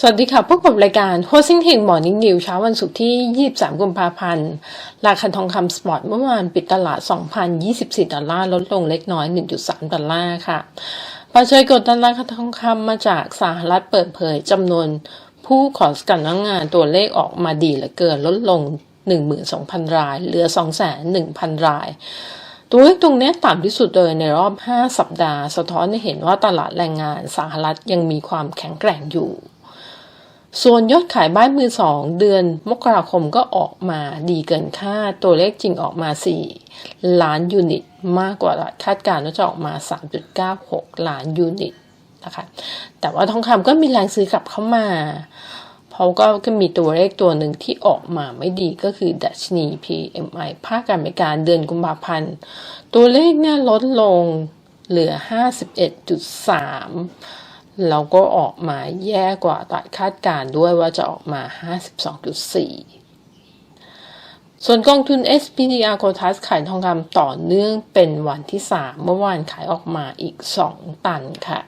สวัสดีค่ะพบกับรายการ h o s i n g t e c h Morning News เช้าวันศุกร์ที่ 23 กุมภาพันธ์ ราคาทองคำสปอร์ตเมื่อวานปิดตลาด 2,024 ดอลลาร์ ลดลงเล็กน้อย 1.3 ดอลลาร์ค่ะปัจจัยกดดันราคาทองคำมาจากสหรัฐเปิดเผยจำนวนผู้ขอสกัดน้างงานตัวเลขออกมาดีเหลือเกินลดลง 12,000 ราย เหลือ 201,000 รายตัวเลขตรงนี้ต่ำที่สุดเลยในรอบ 5 สัปดาห์ สะท้อนให้เห็นว่าตลาดแรงงานสหรัฐยังมีความแข็งแกร่งอยู่ ส่วนยอดขายบ้านมือสองเดือนมกราคมก็ออกมาดีเกินคาดตัวเลขจริงออกมา 4 ล้านยูนิต มากกว่าคาดการณ์ว่าจะออกมา 3.96 ล้านยูนิตนะคะแต่ว่าทองคำก็มีแรงซื้อกลับเข้ามา เพราะก็มีตัวเลขตัวหนึ่งที่ออกมาไม่ดีก็คือดัชนี PMI ภาคการอเมริกาเดือนกุมภาพันธ์ ตัวเลขเนี่ยลดลงเหลือ 51.3 แล้วก็ออกมาแย่กว่าตลาดคาดการ์ด้วยว่าจะออกมา 52.4 ส่วนกองทุน SPDR Quotas ขายทองคำต่อเนื่องเป็นวันที่ 3 เมื่อวานขายออกมาอีก 2 ตันค่ะ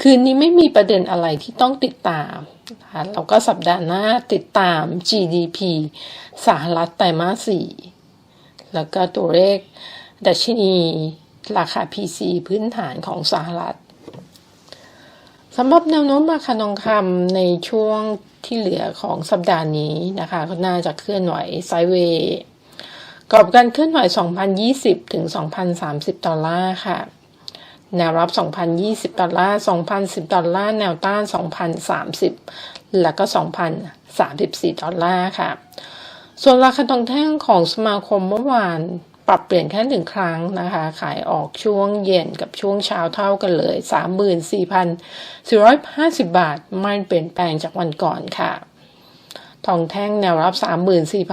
คืนนี้ไม่มีประเด็นอะไรที่ต้องติดตามนะคะแล้วก็สัปดาห์หน้าติดตาม GDP สหรัฐไตรมาส 4 แล้วก็ตัวเลขดัชนีราคา PC พื้นฐานของสหรัฐ สำหรับแนวโน้มราคาทองคำในช่วงที่เหลือของสัปดาห์นี้นะคะก็น่าจะเคลื่อนไหวไซเวย์กรอบการเคลื่อนไหว 2,020 ถึง 2,030 ดอลลาร์ค่ะ แนวรับ 2,020 ดอลลาร์ 2,010 ดอลลาร์ แนวต้าน 2,030 แล้วก็ 2,034 ดอลลาร์ค่ะ ส่วนราคาทองแท่งของสมาคมเมื่อวาน ปรับเปลี่ยนแค่หนึ่งครั้งนะคะ ขายออกช่วงเย็นกับช่วงเช้าเท่ากันเลย 34,450 บาท ไม่เปลี่ยนแปลงจากวันก่อนค่ะ ทองแท่งแนวรับ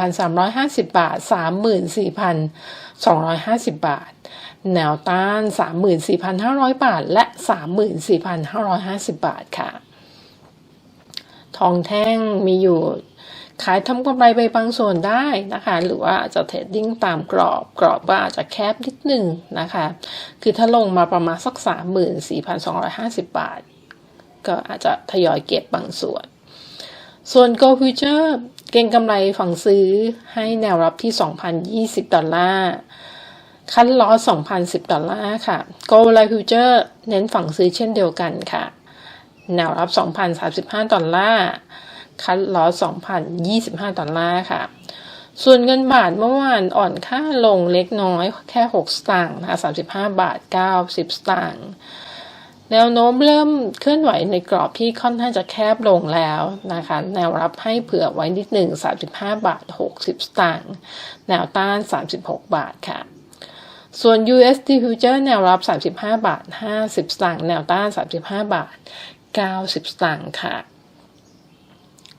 34,350 บาท 34,250 บาท แนวต้าน 34,500 บาท และ 34,550 บาทค่ะ ทองแท่งมีอยู่ ขายทำกำไรไปบางส่วนได้นะคะ หรือว่าจะเทรดดิ้งตามกรอบ กรอบว่าอาจจะแคบนิดนึงนะคะ คือถ้าลงมาประมาณสัก 34,250 บาท ก็อาจจะทยอยเก็บบางส่วน ส่วน Go Future เก็งกำไรฝั่งซื้อให้แนวรับที่ 2,020 ดอลลาร์คันล้อ2,010 ดอลลาร์ค่ะ Go Life Future เน้นฝั่งซื้อเช่นเดียวกันค่ะ แนวรับ 2,035 ดอลลาร์ คัดลอ2,025 ดอลลาร์ค่ะ ส่วนเงินบาทเมื่อวานอ่อนค่าลงเล็กน้อยแค่ 6 สตางค์นะคะ35 บาท 90 สตางค์แนวโน้มเริ่มเคลื่อนไหวในกรอบที่ค่อนข้างจะแคบลงแล้วนะคะ แนวรับให้เผื่อไว้นิดหนึ่ง35 บาท 60 สตางค์แนวต้าน 36 บาทค่ะ ส่วน USD Future แนวรับ 35 บาท 50 สตางค์แนวต้าน 35 บาท 90 สตางค์ค่ะ